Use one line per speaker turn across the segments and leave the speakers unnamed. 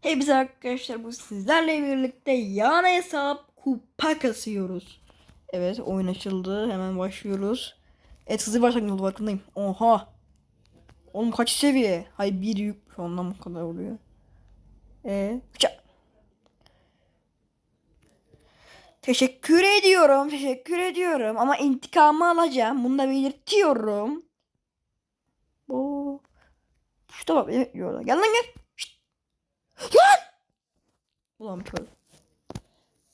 Hepsi arkadaşlar bu sizlerle birlikte yana hesap kupa kasıyoruz. Evet oyun açıldı hemen başlıyoruz. Evet hızlı başlangıç farkındayım. Oha. Oğlum kaç seviye? Hay bir yük şu andan bu kadar oluyor. Eee Teşekkür ediyorum, teşekkür ediyorum ama intikamı alacağım. Bunu da belirtiyorum. Bu Şurada bak beni bekliyorlar. Gel lan gel. Lan! Ulan kör.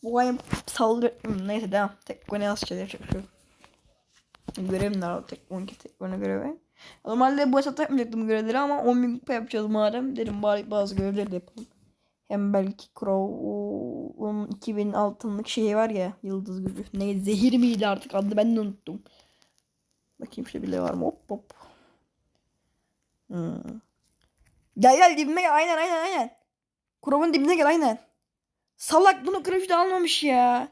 Bu ayım saldırı... Hmm, Neyse devam. Tek gole nasıl yapacak bir şey yok. Görevim var tek 12 tek gole görevi. Normalde bu hesapta yapmayacaktım görevleri ama 10 bin kupa yapacağız madem. Dedim bari bazı görevleri de yapalım. Hem belki Crow'un 2000 altınlık şeyi var ya yıldız gücü. Neydi zehir miydi artık adını ben de unuttum. Bakayım şöyle bile var mı hop hop. Hmm. Gel gel dibime gel aynen aynen aynen. Crow'un dibine gel aynen. Salak bunu Crow'da almamış ya.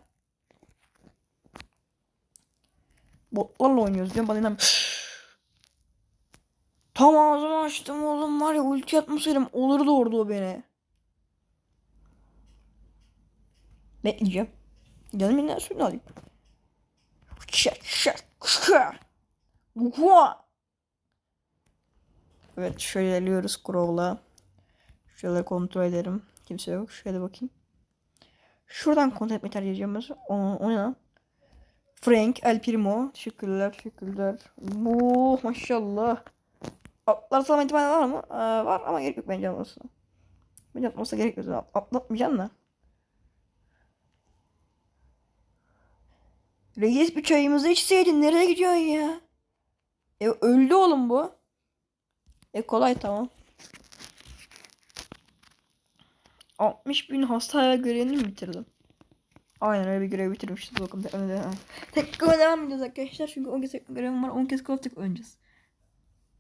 Botlarla oynuyoruz diyorum bana inan. Tam ağzımı açtım oğlum var ya ulti atmasaydım olurdu orada o beni. Bekleyeceğim. Gelmeden suyunu alayım. Şak şak. Vua. Evet şöyle geliyoruz Crow'la. Şöyle kontrol ederim. Kimse yok. Şöyle bakayım. Şuradan kontrol etmeyi tercih edeceğim. O, o ne lan? Frank, El Primo. Teşekkürler, teşekkürler. Bu maşallah. Atlarsam ihtimali var mı? Ee, var ama gerek yok bence atmasına. Bence atmasına gerek yok. At- Atlatmayacaksın da. Reis bir çayımızı içseydin nereye gidiyorsun ya? E öldü oğlum bu. E kolay tamam. 60 bin hasta görevini mi bitirdim? Aynen öyle bir görev bitirmişiz. Bakın tek öne devam. Tek görev devam edeceğiz arkadaşlar. Çünkü 10 kez tek görevim var. 10 kez of Duty oynayacağız.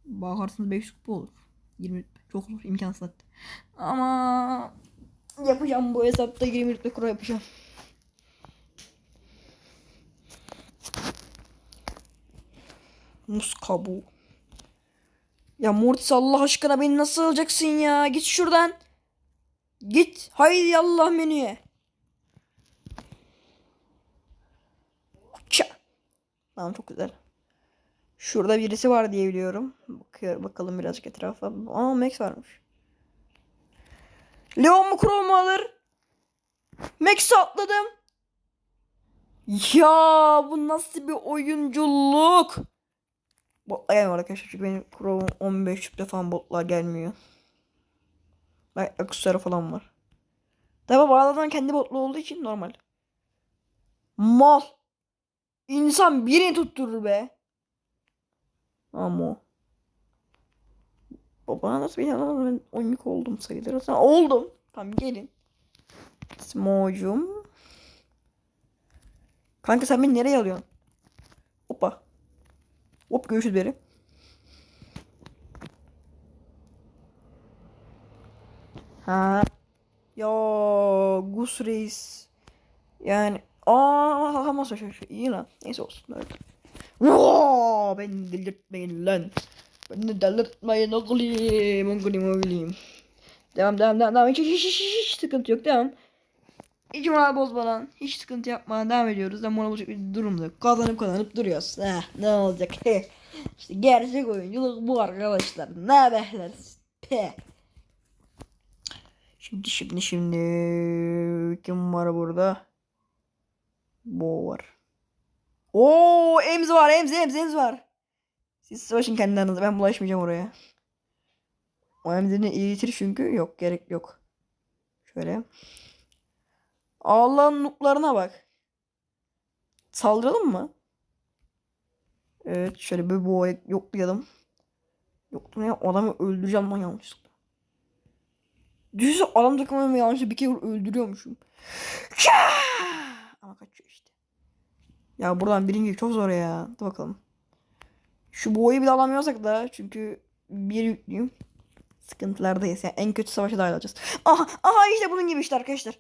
Bakarsınız 500 kupa olur. 20 çok olur imkansız hatta. Ama yapacağım bu hesapta 20 rütbe kura yapacağım. Muz kabuğu. Ya Mortis Allah aşkına beni nasıl alacaksın ya? Git şuradan. Git. Haydi yallah menüye. Ça. Tamam çok güzel. Şurada birisi var diye biliyorum. Bakıyor, bakalım birazcık etrafa. Aa Max varmış. Leon mu Crow mu alır? Max'i atladım. Ya bu nasıl bir oyunculuk? Botlar gelmiyor arkadaşlar çünkü benim Chrome'um 15 şüphe falan botlar gelmiyor. Bak falan var. Tabi bağladan kendi botlu olduğu için normal. Mal. İnsan birini tutturur be. Ama o. Babana nasıl bir yana ben 12 oldum sayılır. Sen oldum. Tamam gelin. Smocum. Kanka sen beni nereye alıyorsun? Hoppa. Hop görüşürüz beri. Ha. Ya Gus Reis. Yani aa ama şu şu iyi lan. Neyse olsun öyle. Vaa beni delirtmeyin lan. Beni delirtmeyin oğlum. Oğlum oğlum. Devam devam devam devam. Hiç, hiç, hiç, hiç, sıkıntı yok devam. Hiç moral bozma lan. Hiç sıkıntı yapma. Devam ediyoruz. Ben moral bozacak bir durumda. Kazanıp kazanıp duruyoruz. Heh, ne olacak? İşte gerçek oyunculuk bu arkadaşlar. Ne behleriz. Pe. Şimdi şimdi şimdi kim var burada? Bo var. Oo, Ems var. Ems, Ems, Ems var. Siz savaşın kendi aranızda. Ben bulaşmayacağım oraya. O Ems'ini eğitir çünkü yok gerek yok. Şöyle. Allah'ın nuklarına bak. Saldıralım mı? Evet şöyle bir boğaya yoklayalım. Yoklamaya adamı öldüreceğim lan yanlışlıkla. Düşünsene adam takımımı yanlışlıkla bir kere öldürüyormuşum. Ama kaçıyor işte. Ya buradan birinci çok zor ya. Dur bakalım. Şu boğayı bile alamıyorsak da çünkü bir yüklüyüm. Sıkıntılardayız. Yani en kötü savaşa dahil olacağız. Aha, aha işte bunun gibi işte arkadaşlar.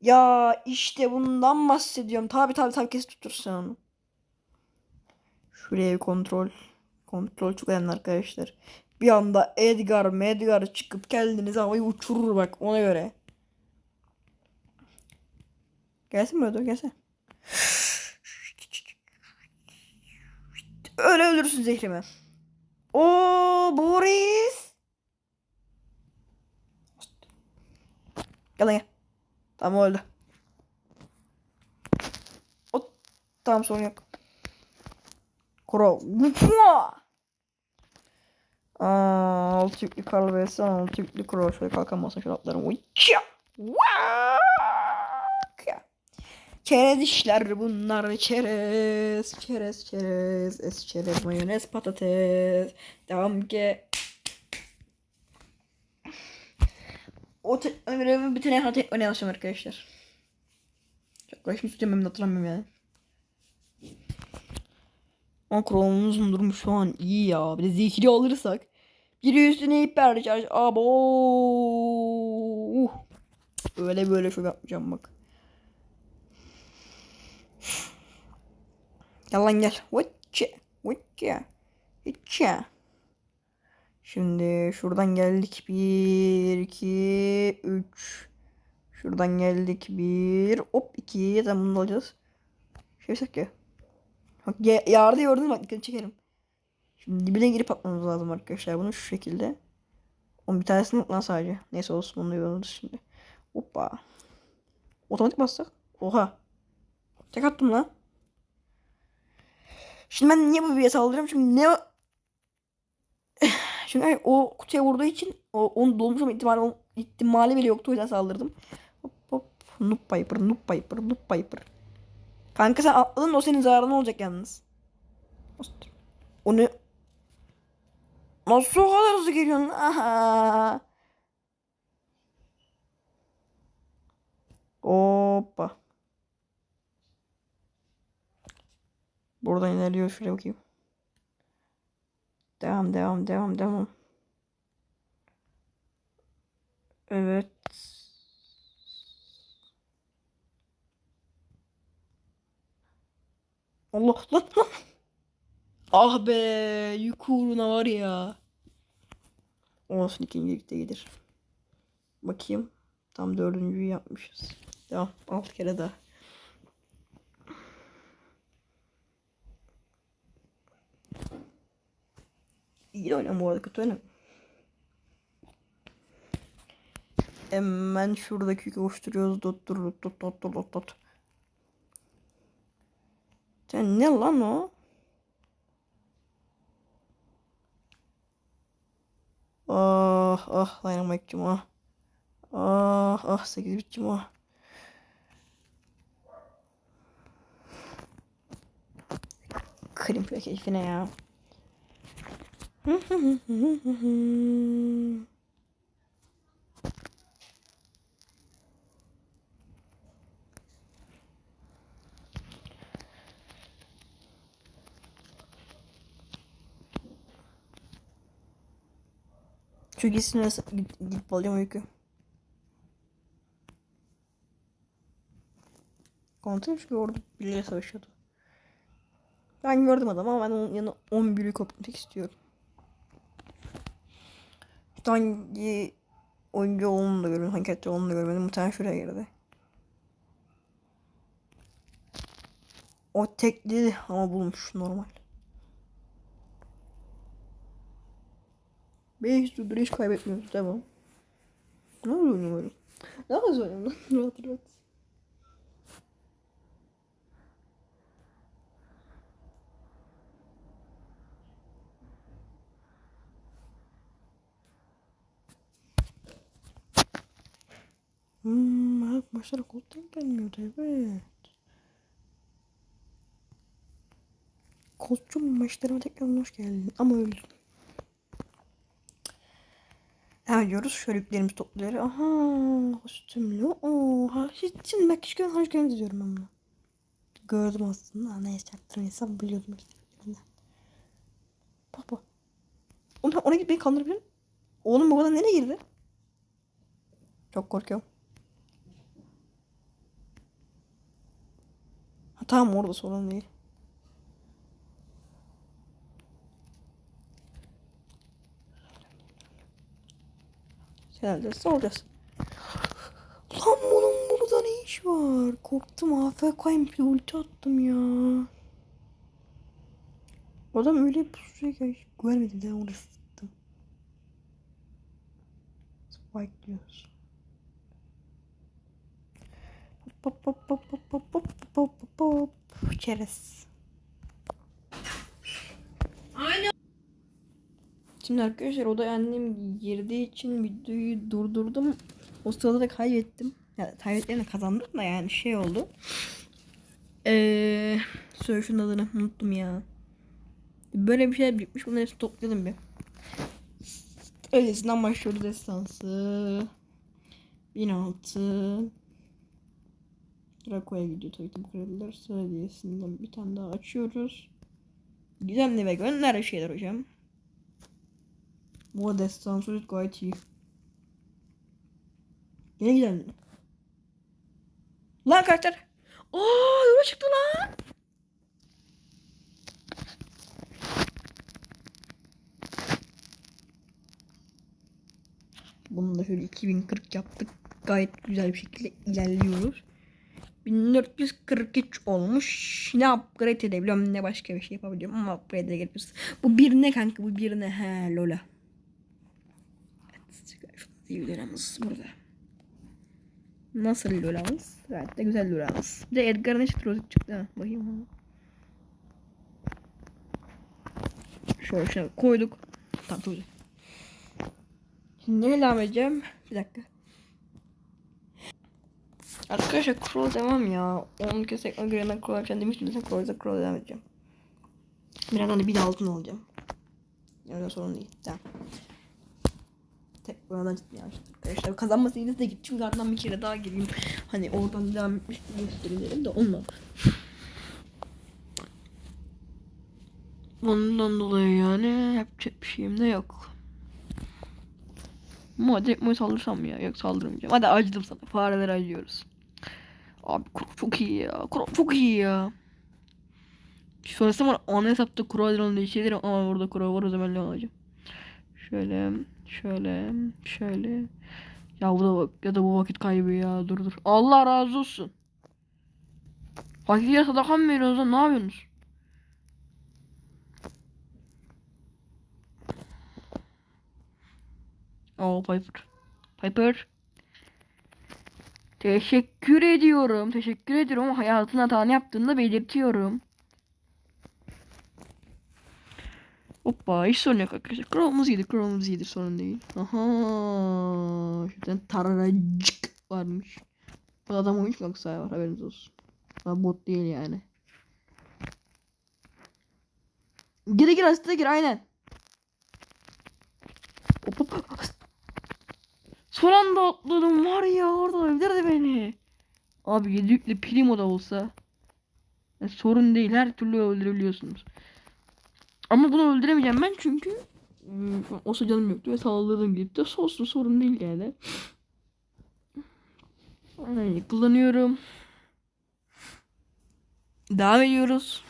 Ya işte bundan bahsediyorum. Tabi tabi tabi kes tutursun onu. Şuraya bir kontrol. Kontrol çok önemli arkadaşlar. Bir anda Edgar Medgar çıkıp kendinizi havayı uçurur bak ona göre. Gelsin mi ödül gelsin. Öyle ölürsün zehrime. O Boris. Gel lan gel. Tamam öldü. O tamam sorun yok. Kuro. Aa, altı yüklü Karl vs. altı yüklü Kuro. Şöyle kalkamazsın şu atlarım. Uçya. Çerez işler bunlar çerez çerez çerez es çerez mayonez patates devam ki o ömrümün bütün tek oynayamazım arkadaşlar çok uğraşmış tutacağım ben hatırlamıyorum yani ama Chrome'umuzun durumu şu an iyi ya bir de zikri alırsak biri üstüne hiper şarj abo uh. öyle böyle şöyle yapmayacağım bak Gel lan gel. Vıçı. Vıçı. Vıçı. Şimdi şuradan geldik. 1, 2, 3. Şuradan geldik. 1. Hop 2. Tamam bunu alacağız. Şey ya. Bak ya- yardı gördün mü? bak çekerim. Şimdi dibine girip atmamız lazım arkadaşlar. Bunu şu şekilde. Onun bir tanesini yok lan sadece. Neyse olsun bunu yoruluruz şimdi. Hoppa. Otomatik bassak. Oha. Tek attım lan. Şimdi ben niye bu bir saldırıyorum? Şimdi ne hani o kutuya vurduğu için o, onun dolmuş olma ihtimali, ihtimali bile yoktu. O yüzden saldırdım. Hop hop. Noob Piper, Noob Piper, Noob Piper. Kanka sen atladın o senin zararın olacak yalnız. O ne? Nasıl o kadar hızlı geliyorsun? Aha. Hoppa. Buradan ilerliyor şuraya bakayım. Devam devam devam devam. Evet. Allah lan lan. Ah be yük uğruna var ya. Olsun ikincilikte gelir. Bakayım. Tam dördüncüyü yapmışız. Devam. Alt kere daha. İyi oynam bu arada kötü oynam. Hemen şuradaki koşturuyoruz. Dot dot dot dot dot dot Sen ne lan o? Ah ah Dynamite'cim ah. Ah ah 8 bitcim ah. Kırayım şöyle keyfine ya. Gitsin nasıl gidip, alıyorum öykü. Kontrol çünkü orada biriyle savaşıyordu. Ben gördüm adamı ama ben onun yanına 11'i kopmak istiyorum. Hangi oyuncu olduğunu da görmedim. Hangi karakter olduğunu da görmedim. Muhtemelen şuraya girdi. O tekli ama bulmuş normal. 5 turdur hiç kaybetmiyoruz devam. Ne oluyor böyle? Ne kadar oynuyorum lan? Rahat rahat. Hmm, evet, maçlara koltuktan gelmiyordu evet. Koltuğum maçlarıma tekrar hoş geldin ama öldüm. Diyoruz şöyle topluyoruz. Aha kostümlü. Oha şimdi bak hiç görmedim hiç görmedim diyorum ben bunu. Gördüm aslında. Neyse biliyordum işte. Bak bak. Ona gidip beni kandırabilir? Oğlum bu kadar nereye girdi? Çok korkuyorum. Ha, tamam orada sorun değil. Herhalde soracağız. Lan bunun burada ne iş var? Korktum AFK'yım bir ulti attım ya. Adam öyle pusuya gel görmedim de onu sıktım. Spike diyoruz. Hop hop hop hop hop hop hop hop hop Çerez. Şimdi arkadaşlar odaya annem girdiği için videoyu durdurdum. O sırada da kaybettim. Yani kaybetlerini kazandım da yani şey oldu. Eee söyle şunun adını unuttum ya. Böyle bir şeyler birikmiş bunları hepsini topladım bir. Öylesinden başlıyoruz destansı. 1006 Draco'ya gidiyor tabii ki bu krediler. Sıra hediyesinden bir tane daha açıyoruz. Gizemli ve gönder şeyler hocam. Bu arada destansı gayet iyi. Yine gizemli. Lan karakter. Aa yola çıktı lan. Bunu da şöyle 2040 yaptık. Gayet güzel bir şekilde ilerliyoruz. 1443 olmuş. Ne upgrade edebiliyorum ne başka bir şey yapabiliyorum ama upgrade edebiliyoruz. Bu bir ne kanka bu bir ne? He Lola. Liramız burada. Nasıl Lola'mız? Gayet de güzel Lola'mız. Bir de Edgar'ın eşit rozet çıktı ha. Bakayım ona. Şöyle şöyle koyduk. Tamam çok. Şimdi ne devam edeceğim? Bir dakika. Arkadaşlar Crow devam ya. 10 kez ekran görevden Crow yapacağım demiştim. Zaten Crow'da Crow devam edeceğim. Birazdan da bir de altın alacağım. Yani sorun değil. Tamam. Buradan ciddi yanlıştır arkadaşlar. Kazanması yine de git. Çünkü bir kere daha gireyim. Hani oradan devam etmiş dedim de olmadı. Ondan dolayı yani yapacak bir şeyim de yok. Direkt mi saldırsam ya? Yok saldırmayacağım. Hadi acıdım sana. Fareleri acıyoruz. Abi kuro çok iyi ya. Kuro çok iyi ya. Sonrasında var ana hesapta kuro adrenalin değiştirebilirim ama burada kuro var o zaman ne alacağım. Şöyle, şöyle, şöyle. Ya bu da ya da bu vakit kaybı ya dur dur. Allah razı olsun. Fakirliğe sadaka mı veriyorsunuz lan ne yapıyorsunuz? Oo Piper. Piper. Teşekkür ediyorum. Teşekkür ediyorum hayatın hatanı yaptığını belirtiyorum. Hoppa hiç sorun yok arkadaşlar. Kralımız iyidir. Kralımız iyidir. Sorun değil. Aha. Şuradan tararacık varmış. Bu adam oyuncu kankası var. Haberiniz olsun. Ha, bot değil yani. Gir gir hasta gir aynen. Hop hop. Son anda atladım var ya orada öldürdü beni. Abi yedikli primo da olsa e, sorun değil her türlü öldürebiliyorsunuz. Ama bunu öldüremeyeceğim ben çünkü ıı, olsa canım yoktu ve saldırdım gidip de olsun sorun değil yani. Yani kullanıyorum. Devam ediyoruz.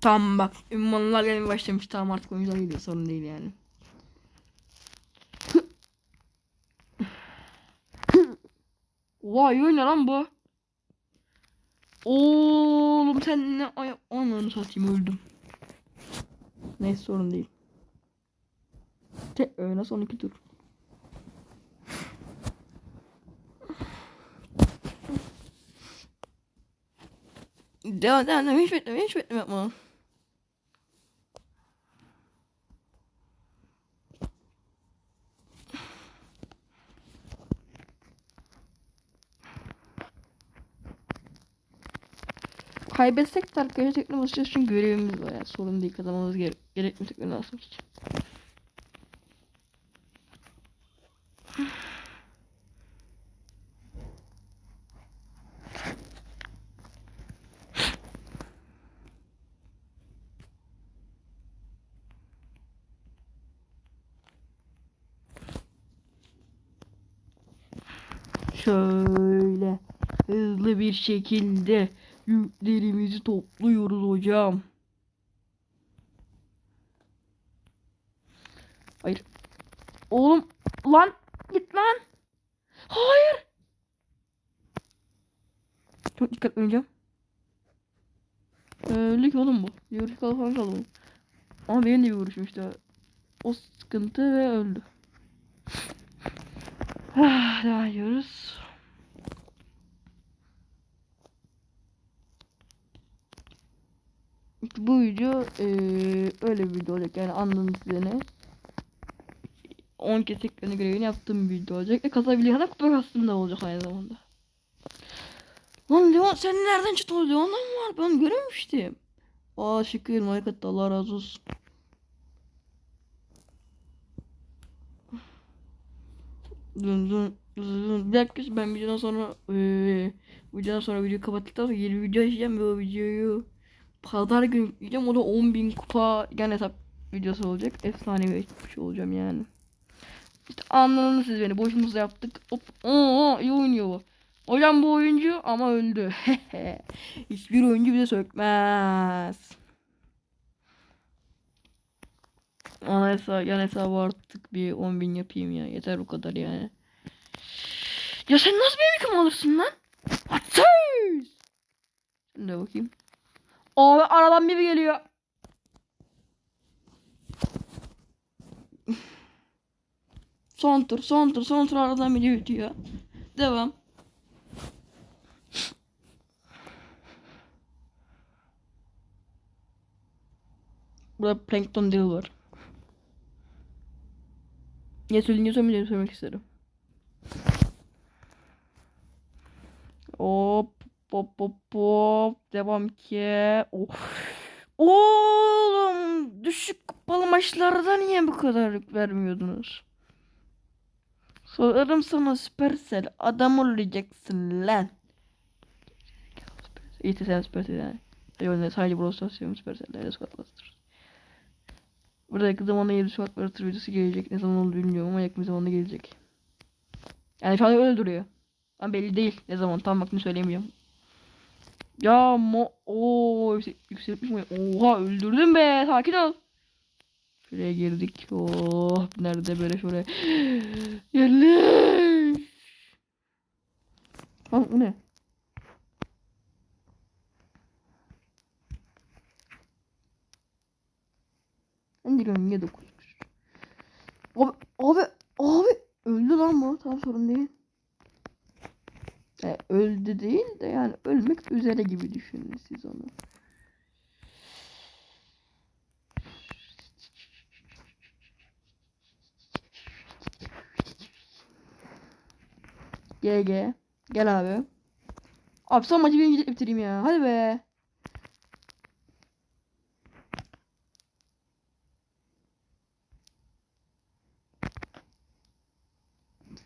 Tamam bak ünvanlar gelmeye başlamış. Tamam artık oyuncular gidiyor sorun değil yani. Vay öyle lan bu. Oğlum sen ne ay ananı satayım öldüm. Neyse sorun değil. Tek öyle son iki tur. Devam devam hiç bekleme hiç bekleme yapma. Kaybetsek de arkadaşlar tekrar basacağız çünkü görevimiz var yani sorun değil kazanmamız gere gerekmeyecek ondan sonra. Şöyle hızlı bir şekilde yüklerimizi topluyoruz hocam. Hayır. Oğlum lan git lan. Hayır. Çok dikkatli oynayacağım. Öyle ki oğlum bu. Yoruş kalı falan kaldı. Ama benim de bir vuruşum işte. O sıkıntı ve öldü. Ah, daha yiyoruz. Bu video eee, öyle bir video olacak yani anladığınız üzerine 10 kez ekranı görevini yaptığım bir video olacak. E kazabiliyor da kupa aslında olacak aynı zamanda. Lan Leon sen nereden çıktın? Leon'dan mı var? Ben görememiştim. Aa şükür Marikatta Allah razı olsun. Dın dın dın. Bir dakika ben videodan sonra eee videodan sonra videoyu kapattıktan sonra yeni video açacağım ve o videoyu pazar günü yükleyeceğim. O da 10.000 kupa yan hesap videosu olacak. Efsane bir şey olacağım yani. İşte anladınız siz beni. Boşumuza yaptık. Hop. Oo, iyi oynuyor bu. Hocam bu oyuncu ama öldü. Hiçbir oyuncu bize sökmez. Ana hesabı, yan hesabı artık bir 10.000 yapayım ya. Yeter bu kadar yani. Ya sen nasıl benim yükümü alırsın lan? Ateş! Şimdi bakayım. Abi aradan biri geliyor. Son tur, son tur, son tur aradan biri ötüyor. Devam. Burada plankton drill var. Ne söyleyince söylemeyeceğim söylemek isterim. Hop hop hop hop devam ki. Of. Oğlum düşük kupalı maçlarda niye bu kadar yük vermiyordunuz? Sorarım sana Supercell adam olacaksın lan. İyi sen Supercell yani. Yok sadece Brawl Stars yok Supercell'de öyle Squad Buster. Burada yakın zamanda yeni Squad Buster videosu gelecek. Ne zaman olduğunu bilmiyorum ama yakın zamanda gelecek. Yani şu an öyle duruyor. Ama belli değil ne zaman tam vaktini söyleyemiyorum. Ya mo o yükseltmiş mi? Oha öldürdüm be sakin ol. Şuraya girdik. Oh nerede böyle şöyle. Yerleş. Bu ne? Diyorum niye dokunmuş? Abi abi abi öldü lan bu. Tamam sorun değil. Yani öldü değil de yani ölmek üzere gibi düşünün siz onu. GG. Gel abi. Abi son maçı birinci bitireyim ya. Hadi be.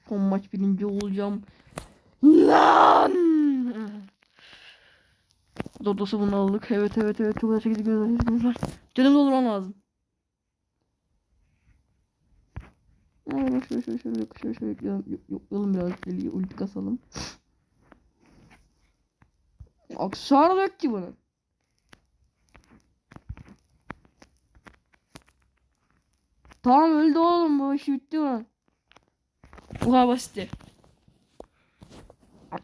Son maç birinci olacağım. Lan! Dodosu bunu aldık. Evet evet evet. Çok güzel şekilde gözler. Canım doldurmam lazım. Şöyle şöyle şöyle şöyle şöyle şöyle yoklayalım, biraz. Deli ulti kasalım. Aksesuar yok ki bunun. Tamam öldü oğlum bu iş bitti mi? Bu kadar basitti.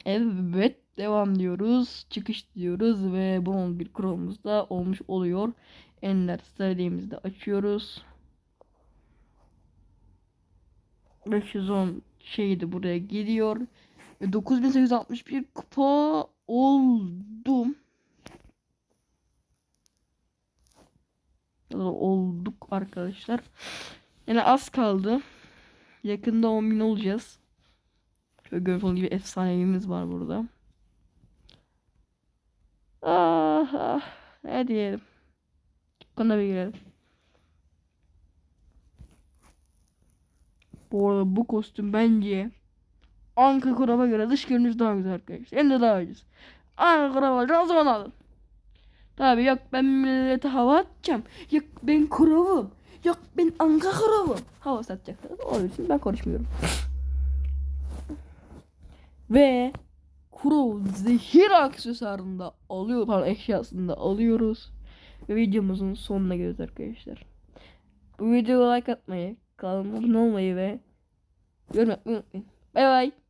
Evet devam diyoruz. Çıkış diyoruz ve bunun bir kuralımız da olmuş oluyor. Ender Stadium'ımızda açıyoruz. 510 şeydi buraya geliyor. Ve 9861 kupa oldum. Olduk arkadaşlar. Yani az kaldı. Yakında 10.000 olacağız. Gördüğünüz gibi efsanevimiz var burada. Ah, ah. Ne diyelim. Dükkana bir girelim. Bu arada bu kostüm bence Anka Kurab'a göre dış görünüş daha güzel arkadaşlar. Hem de daha ucuz. Anka Kurab'a alacağım o zaman alın. Tabi yok ben millete hava atacağım. Yok ben Kurab'ım. Yok ben Anka Kurab'ım. Hava satacaklar. Onun için ben konuşmuyorum. Ve Kuro zehir aksesuarını da alıyor, pardon eşyasını da alıyoruz. Ve videomuzun sonuna geliyoruz arkadaşlar. Bu videoya like atmayı, Kanalıma abone olmayı ve yorum unutmayın. Bay bay.